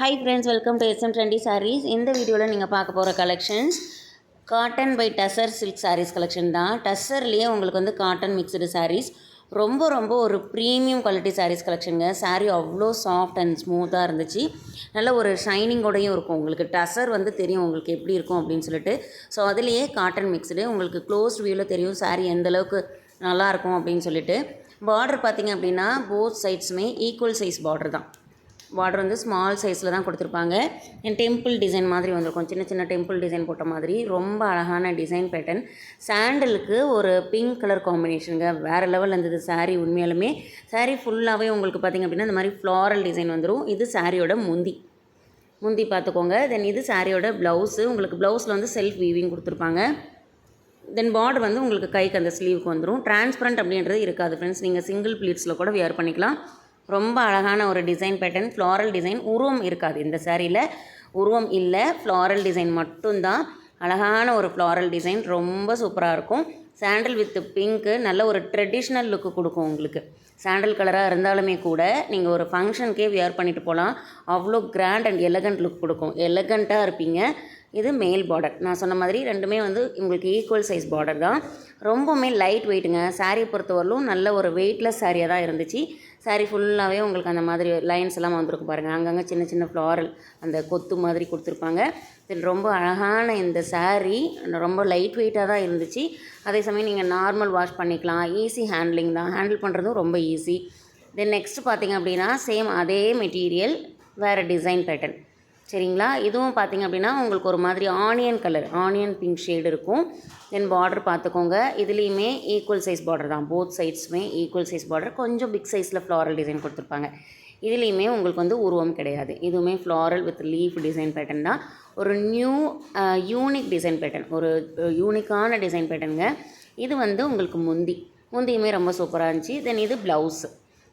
Hi friends welcome to SM trendy sarees இந்த வீடியோவில் நீங்கள் பார்க்க போகிற collections cotton by tussar silk sarees collection தான். டசர்லேயே உங்களுக்கு வந்து காட்டன் மிக்சடு சாரீஸ் ரொம்ப ரொம்ப ஒரு ப்ரீமியம் குவாலிட்டி சாரீஸ் கலெக்ஷனுங்க சாரீ அவ்வளோ சாஃப்ட் அண்ட் ஸ்மூத்தாக இருந்துச்சு. நல்ல ஒரு ஷைனிங்கோடையும் இருக்கும். உங்களுக்கு டசர் வந்து தெரியும் உங்களுக்கு எப்படி இருக்கும் அப்படின்னு சொல்லிட்டு. ஸோ அதுலேயே காட்டன் மிக்சடு உங்களுக்கு க்ளோஸ் வியூவில் தெரியும் சாரீ எந்த அளவுக்கு நல்லா இருக்கும் அப்படின்னு சொல்லிட்டு. பார்டர் பார்த்திங்க அப்படின்னா போத் சைட்ஸுமே ஈக்குவல் சைஸ் பார்டர் தான். பார்டர் வந்து ஸ்மால் சைஸில் தான் கொடுத்துருப்பாங்க. என் டெம்பிள் டிசைன் மாதிரி வந்திருக்கும். சின்ன சின்ன டெம்பிள் டிசைன் போட்ட மாதிரி. ரொம்ப அழகான டிசைன் பேட்டர்ன் சாண்டலுக்கு ஒரு பிங்க் கலர் காம்பினேஷனுங்க வேறு லெவலில் இருந்தது சாரீ உண்மையாலுமே. சாரீ ஃபுல்லாகவே உங்களுக்கு பார்த்திங்க அப்படின்னா இந்த மாதிரி ஃப்ளாரல் டிசைன் வந்துடும் இது சாரியோட முந்தி. முந்தி பார்த்துக்கோங்க. தென் இது சாரியோட ப்ளவுஸு உங்களுக்கு ப்ளவுஸில் வந்து செல்ஃப் வீவிங் கொடுத்துருப்பாங்க. தென் பார்டர் வந்து உங்களுக்கு கைக்கு அந்த ஸ்லீவுக்கு வந்துடும் டிரான்ஸ்பரண்ட் அப்படின்றது இருக்காது ஃப்ரெண்ட்ஸ் நீங்கள் சிங்கிள் ப்ளீட்ஸில் கூட வியர் பண்ணிக்கலாம். ரொம்ப அழகான ஒரு டிசைன் பேட்டர்ன் ஃப்ளாரல் டிசைன் உருவம் இருக்காது இந்த சாரியில் உருவம் இல்லை ஃப்ளாரல் டிசைன் மட்டும்தான். அழகான ஒரு ஃப்ளாரல் டிசைன் ரொம்ப சூப்பராக இருக்கும். சாண்டல் வித் பிங்க்கு நல்ல ஒரு ட்ரெடிஷ்னல் லுக்கு கொடுக்கும் உங்களுக்கு. சாண்டல் கலராக இருந்தாலுமே கூட நீங்கள் ஒரு ஃபங்க்ஷனுக்கே வியர் பண்ணிட்டு போகலாம் அவ்வளோ கிராண்ட் அண்ட் எலகண்ட் லுக் கொடுக்கும். எலகண்ட்டாக இருப்பீங்க. இது மேல் பார்டர் நான் சொன்ன மாதிரி ரெண்டுமே வந்து உங்களுக்கு ஈக்குவல் சைஸ் பார்டர் தான். ரொம்பவுமே லைட் வெயிட்டுங்க சாரியை பொறுத்தவரையிலும் நல்ல ஒரு வெயிட்லெஸ் சாரியாக தான் இருந்துச்சு. saree ஃபுல்லாகவே உங்களுக்கு அந்த மாதிரி லைன்ஸ் எல்லாம் வந்திருக்கு பாருங்கள் அங்கங்கே சின்ன சின்ன ஃப்ளாரல் அந்த கொத்து மாதிரி கொடுத்துருப்பாங்க. தென் ரொம்ப அழகான இந்த saree ரொம்ப லைட் வெயிட்டாக தான் இருந்துச்சு. அதே சமயம் நீங்கள் நார்மல் வாஷ் பண்ணிக்கலாம். ஈஸி ஹேண்ட்லிங் தான். ஹேண்டில் பண்ணுறதும் ரொம்ப ஈஸி தென் நெக்ஸ்ட் பார்த்தீங்க அப்படின்னா சேம் அதே மெட்டீரியல் வேறு டிசைன் பேட்டர்ன் சரிங்களா? இதுவும் பார்த்தீங்க அப்படின்னா உங்களுக்கு ஒரு மாதிரி onion colour onion pink shade இருக்கும். தென் பார்டர் பார்த்துக்கோங்க இதுலேயுமே ஈக்குவல் சைஸ் பார்டர் தான். போத் சைட்ஸுமே ஈக்குவல் சைஸ் பார்டர் கொஞ்சம் பிக் சைஸில் ஃப்ளாரல் டிசைன் கொடுத்துருப்பாங்க. இதுலேயுமே உங்களுக்கு வந்து உருவம் கிடையாது. இதுவுமே floral with leaf design pattern தான். ஒரு நியூ யூனிக் டிசைன் பேட்டர்ன் ஒரு யூனிக்கான டிசைன் பேட்டர்னுங்க இது வந்து உங்களுக்கு முந்தி. முந்தியுமே ரொம்ப சூப்பராக இருந்துச்சு. தென் இது ப்ளவுஸு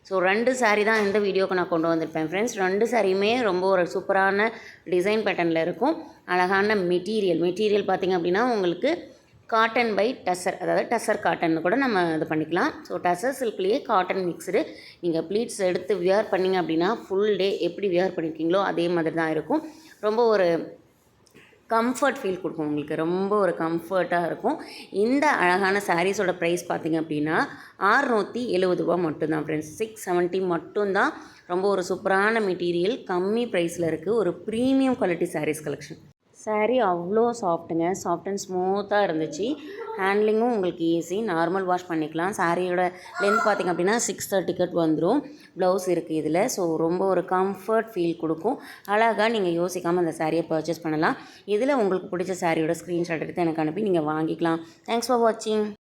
ஸோ ரெண்டு சாரீ தான் இந்த வீடியோக்கு நான் கொண்டு வந்திருப்பேன் ஃப்ரெண்ட்ஸ் ரெண்டு சாரியுமே ரொம்ப ஒரு சூப்பரான டிசைன் பேட்டர்னில் இருக்கும். அழகான மெட்டீரியல் மெட்டீரியல் பார்த்திங்க அப்படின்னா உங்களுக்கு காட்டன் பை டசர் அதாவது டசர் காட்டன் கூட நம்ம இது பண்ணிக்கலாம். ஸோ டசர் சில்க்லேயே காட்டன் மிக்ஸ்டு நீங்கள் ப்ளீட்ஸ் எடுத்து வியர் பண்ணிங்க அப்படின்னா ஃபுல் டே எப்படி வியர் பண்ணியிருக்கீங்களோ அதே மாதிரி தான் இருக்கும். ரொம்ப ஒரு கம்ஃபர்ட் ஃபீல் கொடுக்கும். உங்களுக்கு ரொம்ப ஒரு கம்ஃபர்ட்டாக இருக்கும். இந்த அழகான சாரீஸோட ப்ரைஸ் பார்த்தீங்க அப்படின்னா ஆறுநூற்றி எழுபது ரூபா மட்டும்தான் ஃப்ரெண்ட்ஸ் சிக்ஸ் செவன்ட்டி மட்டும்தான். ரொம்ப ஒரு சூப்பரான மெட்டீரியல் கம்மி ப்ரைஸில் இருக்குது ஒரு premium quality sarees collection saree அவ்வளோ சாஃப்ட்டுங்க சாஃப்ட் அண்ட் ஸ்மூத்தாக இருந்துச்சு. ஹேண்ட்லிங்கும் உங்களுக்கு ஈஸி நார்மல் வாஷ் பண்ணிக்கலாம். சாரியோட லென்த் பார்த்திங்க அப்படின்னா சிக்ஸ் தேர்ட்டி கட் வந்துடும் ப்ளவுஸ் இருக்குது இதில். ஸோ ரொம்ப ஒரு கம்ஃபர்ட் ஃபீல் கொடுக்கும். அழகாக நீங்கள் யோசிக்காமல் அந்த சாரியை பர்ச்சேஸ் பண்ணலாம். இதில் உங்களுக்கு பிடிச்ச சாரியோட ஸ்க்ரீன்ஷாட் எடுத்து எனக்கு அனுப்பி நீங்கள் வாங்கிக்கலாம். தேங்க்ஸ் ஃபார் வாட்சிங்